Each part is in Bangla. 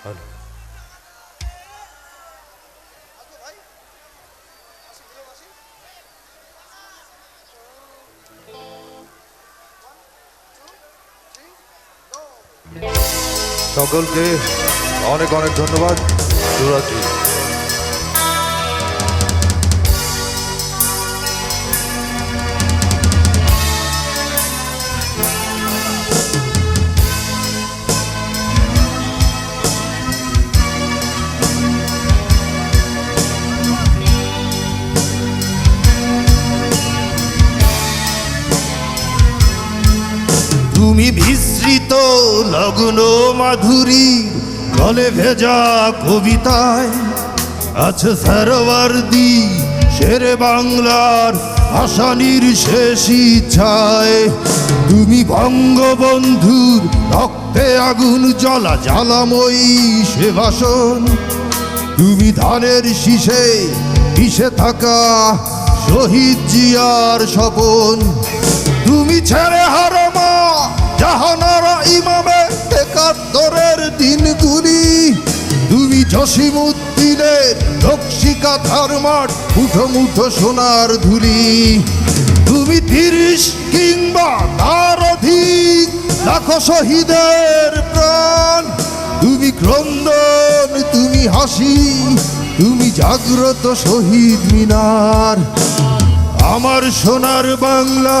সকলকে অনেক অনেক ধন্যবাদ। শুভরাত্রি। লগ্ন মাধুরী গলে ভেজা কবিতায় আছে সরবর্দি শের বাংলার ভাসানির শেষ ইচ্ছায়। তুমি বঙ্গবন্ধুর রক্তে আগুন জ্বলা, জ্বালাময়ী সে ভাষণ তুমি ধানের শীষে পিষে থাকা শহীদ জিয়ার স্বপন। তুমি ছেড়ে হারমা জাহানারা ইমামে একাত্তরের দিনগুলি তুমি জসিমুদ্দিনের নকশিকাথার মাঠ মুঠো মুঠো সোনার ধুলি তুমি তিরিশ কিংবা তার অধিক লাখো শহীদের প্রাণ তুমি ক্রন্দন তুমি হাসি তুমি জাগ্রত শহীদ মিনার। আমার সোনার বাংলা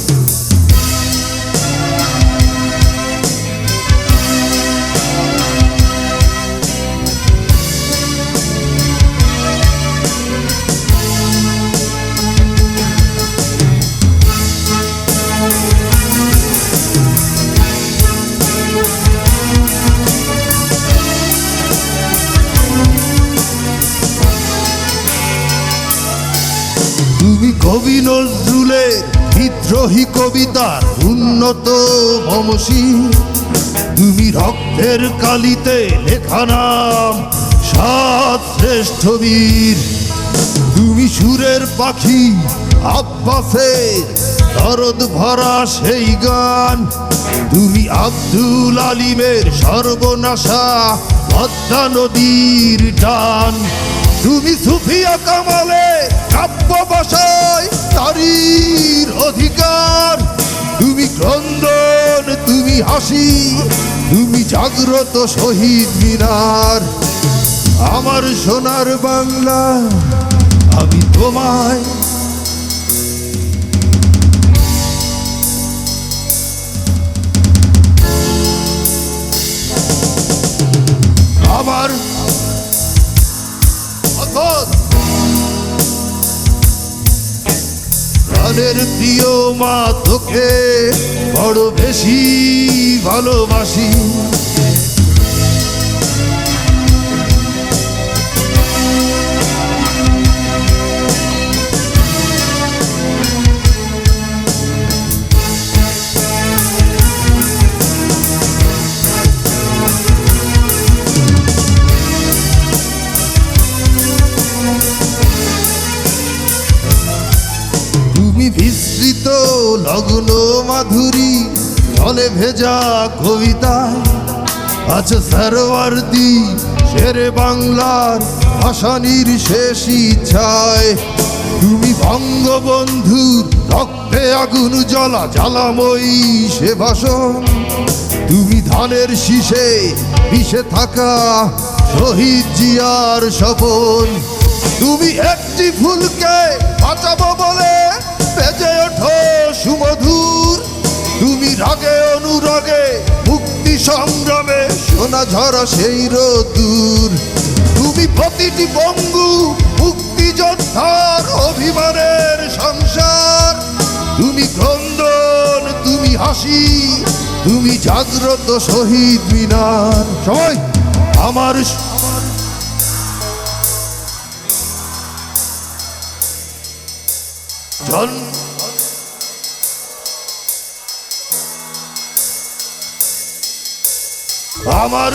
তুমি কবি নজরুলের বিদ্রোহী কবিতার উন্নত মমসী তুমি রক্তের কালিতে লেখা নাম, সাত শ্রেষ্ঠ বীর। তুমি সুরের পাখি, আব্বাসের দরদ ভরা সেই গান। তুমি আব্দুল আলিমের সর্বনাশা পদ্মা নদীর টান তুমি সুফিয়া কামালে হাসি তুমি জাগ্রত শহীদ মিনার। আমার সোনার বাংলা আমি তোমায় প্রাণের প্রিয় মা তোকে বড় বেশি ভালোবাসি। তুমি বিস্তৃত লগ্ন মাধুরী, জলে ভেজা কবিতায়। আছে সরওয়ার্দি, শেরে বাংলার ভাসানির শেষ ইচ্ছায়। তুমি বঙ্গবন্ধুর রক্তে আগুন জ্বলা, জ্বালাময়ী সে ভাষণ তুমি ধানের শীষে মিশে থাকা শহীদ জিয়ার স্বপন। তুমি একটি ফুলকে সংগ্রামে সোনা ঝরা সেই রোদুর। তুমি প্রতিটি বঙ্গু মুক্তিযোদ্ধার অভিমানের সংসার। তুমি ক্রন্দন, তুমি হাসি, তুমি জাগ্রত শহীদ মিনার। সবাই, আমার আমার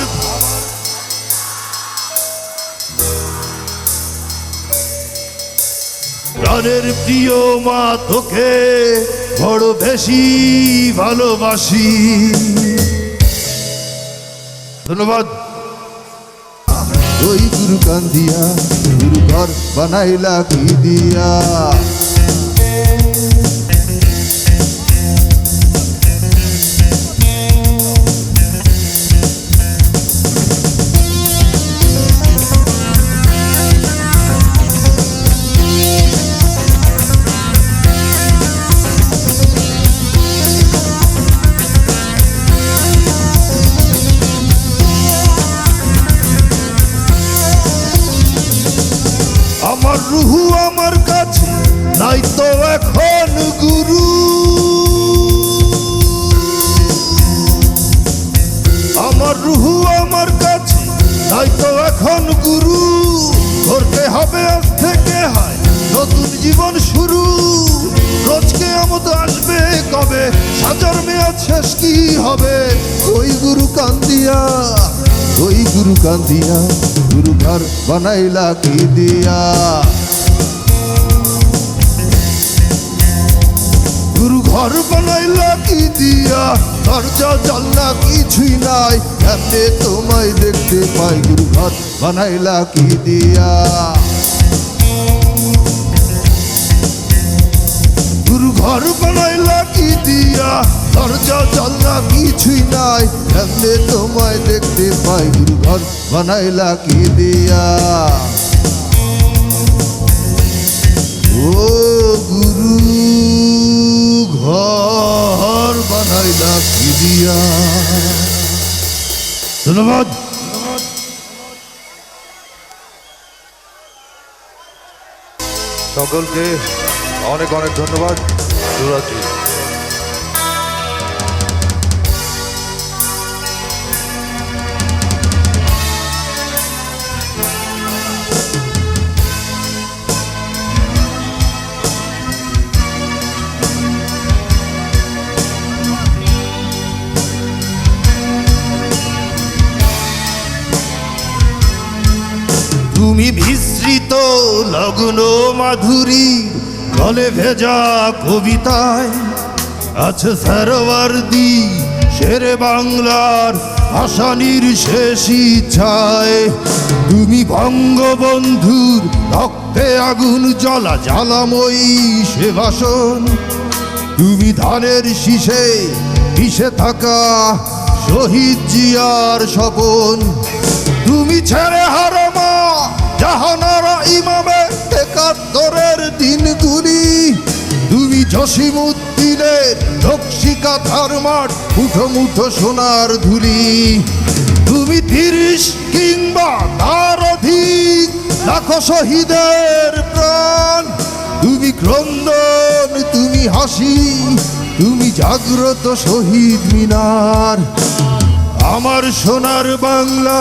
প্রাণের প্রিয় মা তোকে বড় বেশি ভালোবাসি। ধন্যবাদ। ওই গুরু কান্দিয়া ঘর বানাইলা কি দিয়া? কান্দিয়া গুরু ঘর বানাইলা কি দিয়া? গুরু ঘর বানাইলা কি দিয়া? দরজা, জানলা কিছুই নাই এমনি তোমায় দেখতে পাই। গুরু ঘর বানাইলা কি দিয়া? ঘর বানাইলা কি দিয়া? দরজা, জানলা কিছুই নাই। এমনি তোমায় দেখতে পাই গুরু ঘর বানাইলা কি দিয়া? ও গুরু, ঘর বানাইলা কি দিয়া? ধন্যবাদ। সকলকে অনেক অনেক ধন্যবাদ। শুভরাত্রি তুমি বিস্মৃত লগ্ন মাধুরী গলে ভেজা কবিতায় আছে সারওয়ার্দি শেরে বাংলার ভাষানির শেষ ইচ্ছায়। তুমি বঙ্গবন্ধুর রক্তে আগুন জ্বলা, জ্বালাময়ী সে ভাষণ তুমি ধানের শীষে মিশে থাকা শহীদ জিয়ার স্বপন। তুমি ছেড়ে হারমা জাহানারা ইমামে একাত্তরের দিনগুলি তুমি জসিমুদ্দিনের নকশিকা থার মাঠ মুঠো মুঠো সোনার ধুলি তুমি তিরিশ কিংবা তার অধিক লাখো শহীদের প্রাণ তুমি ক্রন্দন তুমি হাসি তুমি জাগ্রত শহীদ মিনার, আমার সোনার বাংলা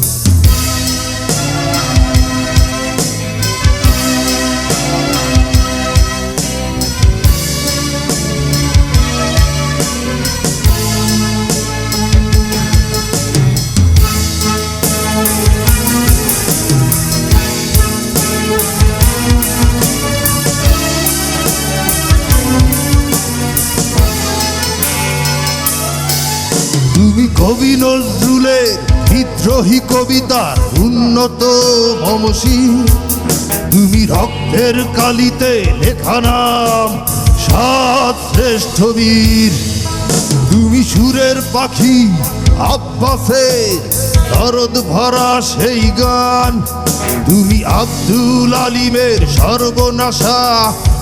তুমি কবি নজরুলের বিদ্রোহী কবিতার উন্নত মমসী। তুমি রক্তের কালিতে লেখা নাম, সাত শ্রেষ্ঠ বীর। তুমি সুরের পাখি, আব্বাসের দরদ ভরা সেই গান। তুমি আব্দুল আলিমের সর্বনাশা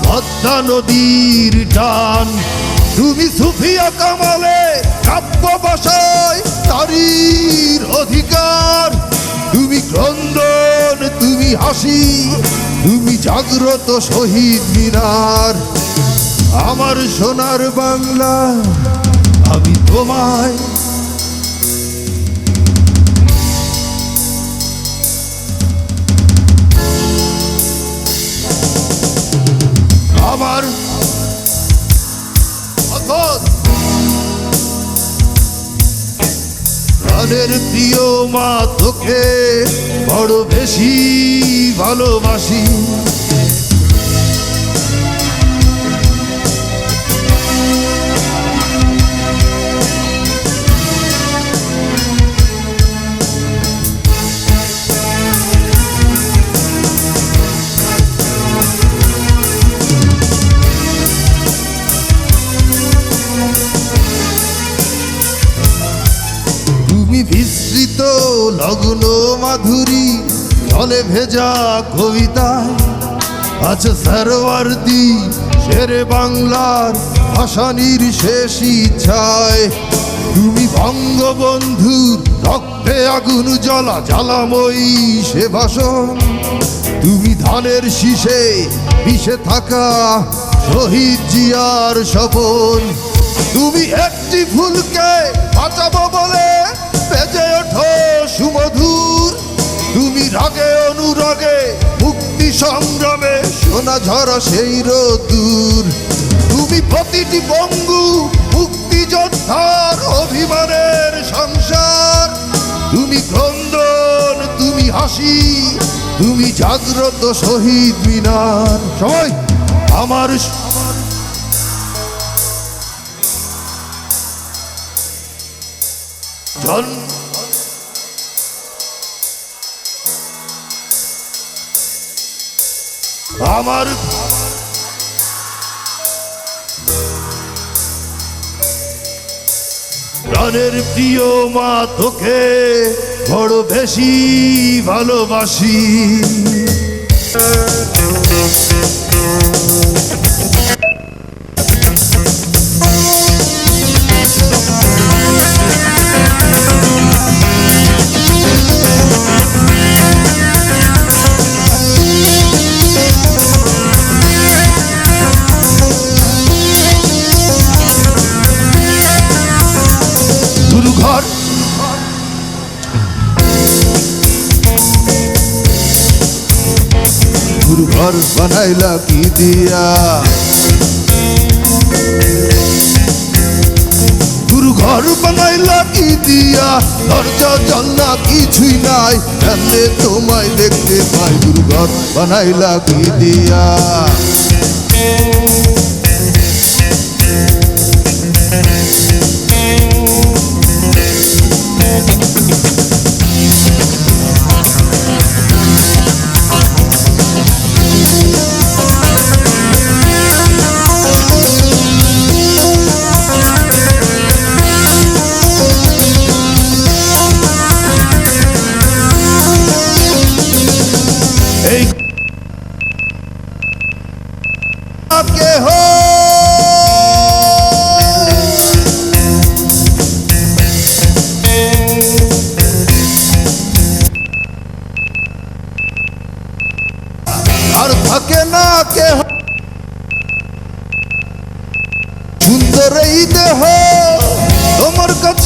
পদ্মা নদীর টান। তুমি সুফিয়া কামালে হাসি তুমি জাগ্রত শহীদ মিনার। আমার সোনার বাংলা আমি তোমায় প্রাণের প্রিয় মা তোকে বড় বেশি ভালোবাসি। তুমি বিস্তৃত লগ্ন মাধুরী, জলে ভেজা কবিতায়। আচ্ছা সরওয়ার্দি শেরে বাংলার ভাসানির শেষ ইচ্ছায়। তুমি বঙ্গবন্ধুর রক্তে আগুন জ্বলা, জ্বালাময়ী সে ভাষণ তুমি ধানের শীষে মিশে থাকা, শহীদ জিয়ার স্বপন। তুমি একটি ফুলকে সংগ্রামে সোনা ঝরা সেই রোদুর। তুমি প্রতিটি বঙ্গু মুক্তিযোদ্ধার অভিমানের সংসার। তুমি ক্রন্দন, তুমি হাসি, তুমি জাগ্রত শহীদ মিনার। সবাই আমার জন আমার প্রাণের প্রিয় মা তোকে বড় বেশি ভালোবাসি। ঘর বানাইলা কি দিয়া? ঘর বানাইলা কি দিয়া? দরজা, জানলা কিছুই নাই। কেমনে তোমায় দেখতে পাই। ঘর বানাইলা কি দিয়া?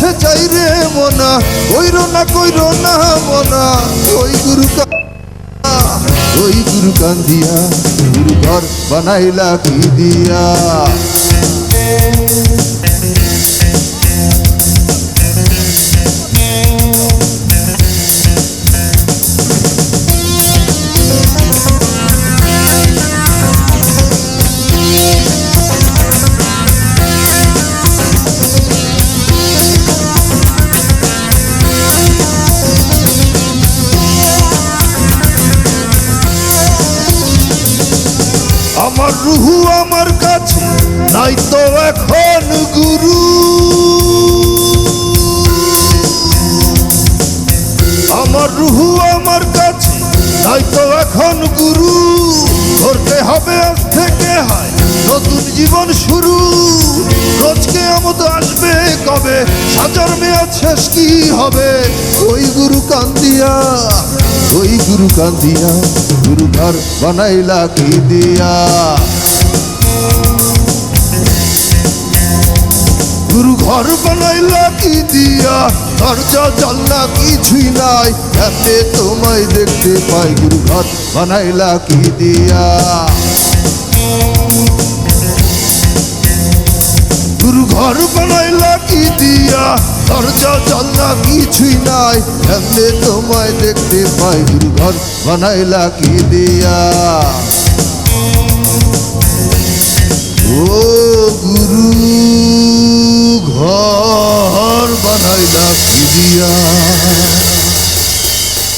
কাছে চাই রে মনা, কইরো না, কইর না মনা। ওই গুরু ওই গুরু কান্দিয়া গুরু ঘর বানাইলা কি দিয়া? আমার রুহু আমার কাছে নাই তো এখন গুরু। আমার রুহু আমার কাছে নাই তো এখন গুরু। করতে হবে আজ থেকে হয়, নতুন জীবন শুরু। রোজকে আমত আসবে কবে, সাজার মেয়াদ শেষ কি হবে? ওই গুরু কান্দিয়া ওই গুরু কান্দিয়া গুরু ঘর বানাইলা কি দিয়া? গুরু ঘর বানাইলা কি দিয়া? দরজা, জানলা কিছুই নাই এতে তোমায় দেখতে পাই। গুরু ঘর বানাইলা কি দিয়া? গুরু ঘর বানাইলা কি দিয়া? দরজা, জানলা কিছুই নাই। এমনি তোমায় দেখতে পাই ঘর বানাইলা কি দিয়া? ও গুরু, ঘর বানাইলা কি দিয়া?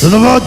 ধন্যবাদ।